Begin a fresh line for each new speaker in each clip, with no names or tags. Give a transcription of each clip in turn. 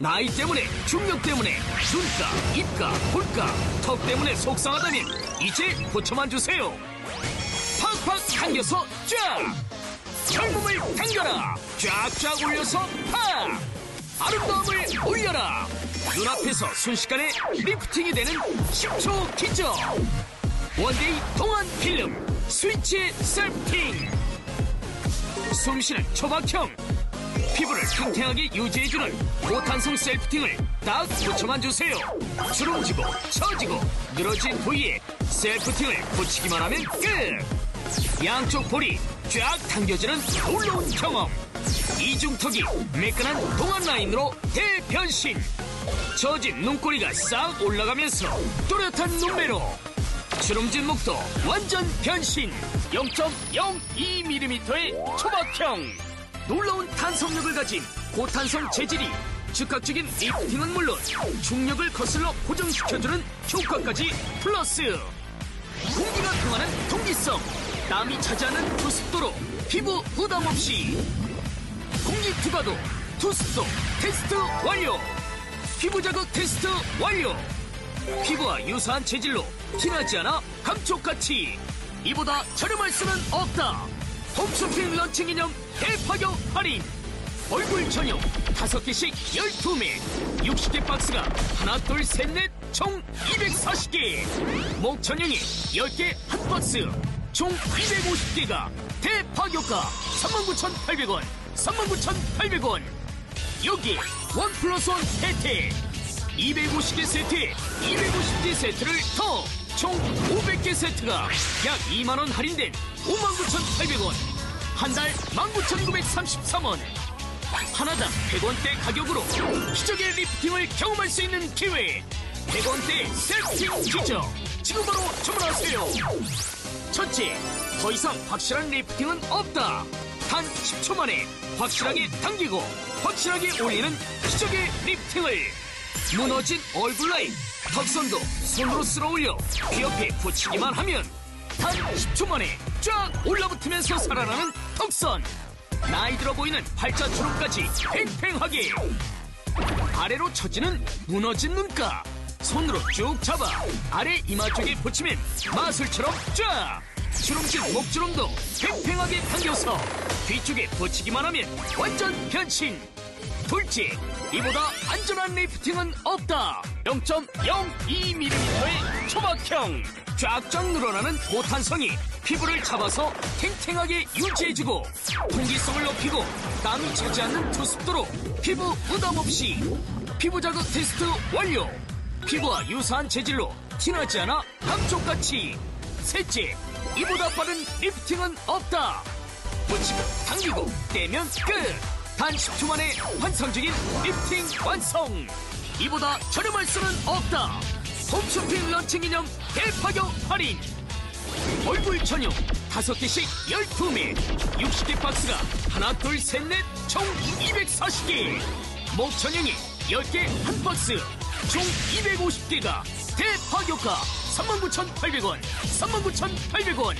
나이 때문에, 중력 때문에, 눈가, 입가, 볼가, 턱 때문에 속상하다면 이제 고쳐만 주세요. 팍팍 당겨서 쫙! 젊음을 당겨라! 쫙쫙 올려서 팍! 아름다움을 올려라! 눈앞에서 순식간에 리프팅이 되는 10초 기적! 원데이 동안 필름 스위치 셀프팅! 숨쉬는 초박형 피부를 탱탱하게 유지해주는 고탄성 셀프팅을 딱 붙여만 주세요. 주름지고 처지고 늘어진 부위에 셀프팅을 붙이기만 하면 끝! 양쪽 볼이 쫙 당겨지는 놀라운 경험. 이중턱이 매끈한 동안 라인으로 대변신. 젖은 눈꼬리가 싹 올라가면서 또렷한 눈매로 주름진 목도 완전 변신. 0.02mm의 초박형 놀라운 탄성력을 가진 고탄성 재질이 즉각적인 리프팅은 물론 중력을 거슬러 고정시켜주는 효과까지 플러스. 공기가 통하는 통기성 땀이 차지 않는 투습도로 피부 부담 없이. 공기 투과도 투습도 테스트 완료. 피부 자극 테스트 완료. 피부와 유사한 재질로 티나지 않아 감촉같이. 이보다 저렴할 수는 없다 홈쇼핑 런칭 기념 대파격 할인. 얼굴 전용 5개씩 12매. 60개 박스가 하나 둘 셋 넷 총 240개. 목 전용이 10개 한 박스. 총 250개가 대파격가 39,800원 39,800원. 여기 원 플러스 원 혜택 250개 세트에 250개 세트를 더 총 500개 세트가 약 2만원 할인된 59,800원 한 달 19,933원. 하나당 100원대 가격으로 기적의 리프팅을 경험할 수 있는 기회 100원대 세팅 기적. 지금 바로 주문하세요. 첫째, 더 이상 확실한 리프팅은 없다. 단 10초 만에 확실하게 당기고 확실하게 올리는 기적의 리프팅을 무너진 얼굴 라인, 턱선도 손으로 쓸어 올려 귀 옆에 붙이기만 하면 단 10초 만에 쫙 올라붙으면서 살아나는 턱선. 나이 들어 보이는 팔자 주름까지 팽팽하게. 아래로 처지는 무너진 눈가. 손으로 쭉 잡아 아래 이마 쪽에 붙이면 마술처럼 쫙 주름진 목주름도 팽팽하게 당겨서 뒤쪽에 붙이기만 하면 완전 변신 둘째 이보다 안전한 리프팅은 없다. 0.02mm의 초박형. 쫙쫙 늘어나는 고탄성이 피부를 잡아서 탱탱하게 유지해주고 통기성을 높이고 땀이 차지 않는 투습도로 피부 부담 없이 피부 자극 테스트 완료. 피부와 유사한 재질로 티나지 않아 감쪽같이. 셋째 이보다 빠른 리프팅은 없다. 붙이고 당기고 떼면 끝 단 10초 만에 환상적인 리프팅 완성. 이보다 저렴할 수는 없다. 홈쇼핑 런칭 기념 대파격 할인. 얼굴 전용 5개씩 12매. 60개 박스가 하나 둘 셋 넷 총 240개. 목 전용이 10개 한 박스 총 250개가 대파격가 39,800원 39,800원.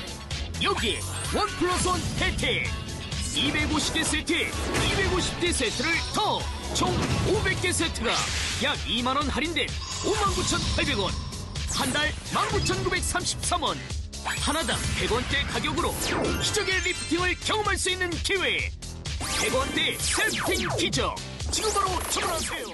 여기에 원 플러스 원 혜택 250개 세트에 250개 세트를 더! 총 500개 세트가 약 2만원 할인된 59,800원 한 달 19,933원 하나당 100원대 가격으로 기적의 리프팅을 경험할 수 있는 기회! 100원대 셀프팅 기적! 지금 바로 주문하세요